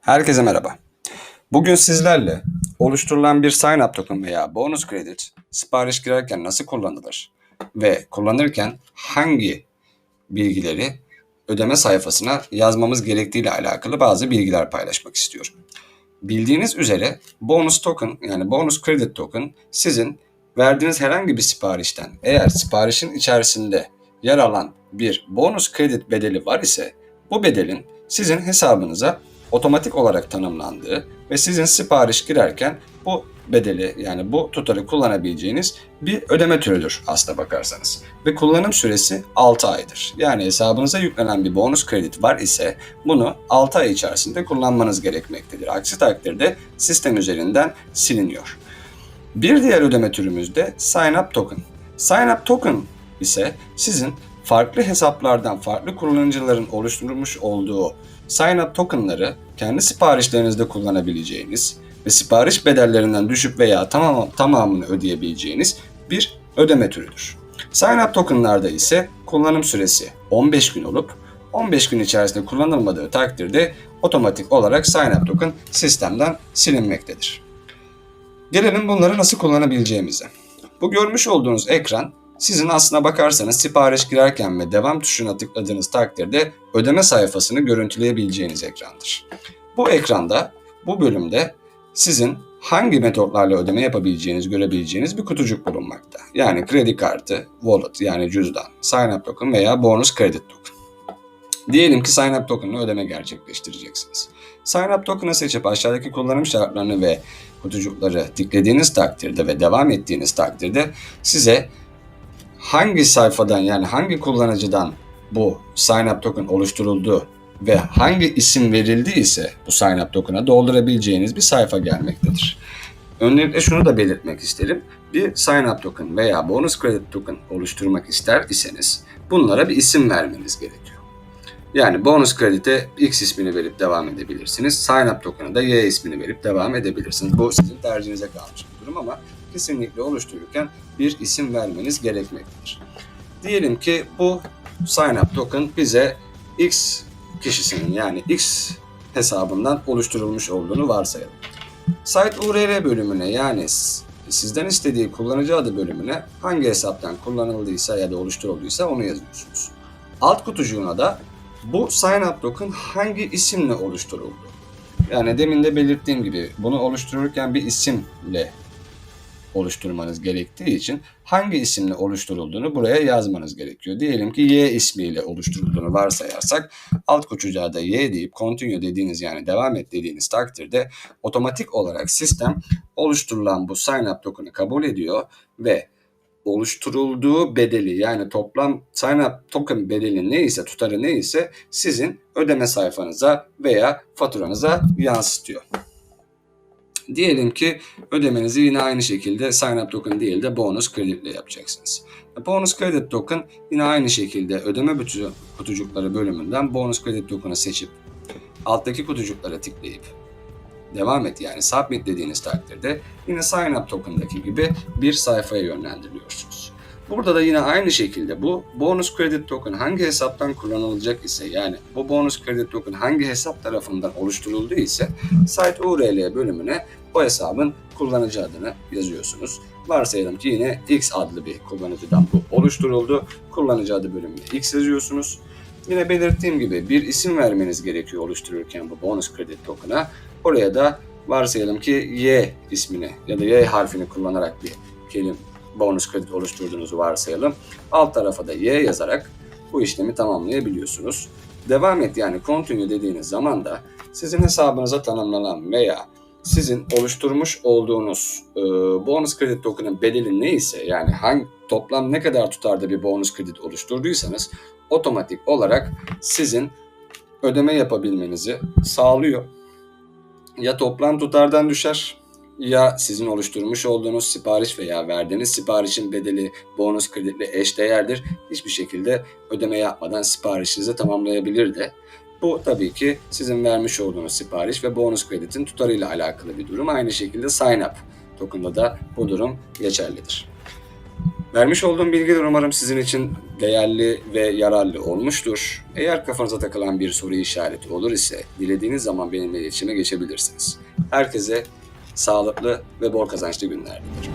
Herkese merhaba. Bugün sizlerle oluşturulan bir sign up token veya bonus credit sipariş girerken nasıl kullanılır ve kullanırken hangi bilgileri ödeme sayfasına yazmamız gerektiği ile alakalı bazı bilgiler paylaşmak istiyorum. Bildiğiniz üzere bonus token yani bonus credit token sizin verdiğiniz herhangi bir siparişten eğer siparişin içerisinde yer alan bir bonus kredi bedeli var ise bu bedelin sizin hesabınıza otomatik olarak tanımlandığı ve sizin sipariş girerken bu bedeli yani bu tutarı kullanabileceğiniz bir ödeme türüdür aslına bakarsanız. Ve kullanım süresi 6 aydır. Yani hesabınıza yüklenen bir bonus kredi var ise bunu 6 ay içerisinde kullanmanız gerekmektedir. Aksi takdirde sistem üzerinden siliniyor. Bir diğer ödeme türümüz de Sign Up Token. Sign Up Token ise sizin farklı hesaplardan farklı kullanıcıların oluşturmuş olduğu Sign Up Token'ları kendi siparişlerinizde kullanabileceğiniz ve sipariş bedellerinden düşüp veya tamam, tamamını ödeyebileceğiniz bir ödeme türüdür. Sign Up Token'larda ise kullanım süresi 15 gün olup 15 gün içerisinde kullanılmadığı takdirde otomatik olarak Sign Up Token sistemden silinmektedir. Gelelim bunları nasıl kullanabileceğimize. Bu görmüş olduğunuz ekran sizin aslına bakarsanız sipariş girerken ve devam tuşuna tıkladığınız takdirde ödeme sayfasını görüntüleyebileceğiniz ekrandır. Bu ekranda, bu bölümde sizin hangi metotlarla ödeme yapabileceğiniz, görebileceğiniz bir kutucuk bulunmakta. Yani kredi kartı, wallet yani cüzdan, sign up token veya bonus kredi token. Diyelim ki sign up token'la ödeme gerçekleştireceksiniz. Sign up token'ı seçip aşağıdaki kullanım şartlarını ve kutucukları tıkladığınız takdirde ve devam ettiğiniz takdirde size hangi sayfadan yani hangi kullanıcıdan bu sign up token oluşturuldu ve hangi isim verildi ise bu sign up token'a doldurabileceğiniz bir sayfa gelmektedir. Öncelikle şunu da belirtmek isterim. Bir sign up token veya bonus credit token oluşturmak ister iseniz bunlara bir isim vermeniz gerekiyor. Yani bonus kredite X ismini verip devam edebilirsiniz. Sign up token'a da Y ismini verip devam edebilirsiniz. Bu sizin tercihinize kalmış durum ama kesinlikle oluştururken bir isim vermeniz gerekmektedir. Diyelim ki bu sign up token bize X kişisinin yani X hesabından oluşturulmuş olduğunu varsayalım. Site URL bölümüne yani sizden istediği kullanıcı adı bölümüne hangi hesaptan kullanıldıysa ya da oluşturulduysa onu yazıyorsunuz. Alt kutucuğuna da bu sign up token hangi isimle oluşturuldu? Yani demin de belirttiğim gibi bunu oluştururken bir isimle oluşturmanız gerektiği için hangi isimle oluşturulduğunu buraya yazmanız gerekiyor. Diyelim ki Y ismiyle oluşturulduğunu varsayarsak alt kutucuğa da Y deyip continue dediğiniz yani devam et dediğiniz takdirde otomatik olarak sistem oluşturulan bu sign up token'ı kabul ediyor ve oluşturulduğu bedeli yani toplam sign up token bedeli neyse tutarı neyse sizin ödeme sayfanıza veya faturanıza yansıtıyor. Diyelim ki ödemenizi yine aynı şekilde sign up token değil de bonus kreditle yapacaksınız. Bonus credit token yine aynı şekilde ödeme kutucukları bölümünden bonus credit token'ı seçip alttaki kutucuklara tıklayıp devam et yani submit dediğiniz takdirde yine sign up token'daki gibi bir sayfaya yönlendiriliyorsunuz. Burada da yine aynı şekilde bu bonus credit token hangi hesaptan kullanılacak ise yani bu bonus credit token hangi hesap tarafından oluşturuldu ise site URL bölümüne o hesabın kullanıcı adını yazıyorsunuz. Varsayalım ki yine X adlı bir kullanıcıdan bu oluşturuldu. Kullanıcı adı bölümüne X yazıyorsunuz. Yine belirttiğim gibi bir isim vermeniz gerekiyor oluştururken bu bonus credit token'a. Oraya da varsayalım ki Y ismini ya da Y harfini kullanarak bir kelime bonus kredi oluşturduğunuzu varsayalım. Alt tarafa da Y yazarak bu işlemi tamamlayabiliyorsunuz. Devam et yani continue dediğiniz zaman da sizin hesabınıza tanımlanan veya sizin oluşturmuş olduğunuz e, bonus kredi token'ın bedeli neyse yani hangi toplam ne kadar tutarda bir bonus kredi oluşturduysanız otomatik olarak sizin ödeme yapabilmenizi sağlıyor. Ya toplam tutardan düşer ya sizin oluşturmuş olduğunuz sipariş veya verdiğiniz siparişin bedeli bonus kreditle eşdeğerdir. Hiçbir şekilde ödeme yapmadan siparişinizi tamamlayabilir de. Bu tabii ki sizin vermiş olduğunuz sipariş ve bonus kreditin tutarıyla alakalı bir durum. Aynı şekilde sign up token'da da bu durum geçerlidir. Vermiş olduğum bilgiler umarım sizin için değerli ve yararlı olmuştur. Eğer kafanıza takılan bir soru işareti olur ise dilediğiniz zaman benimle iletişime geçebilirsiniz. Herkese sağlıklı ve bol kazançlı günler dilerim.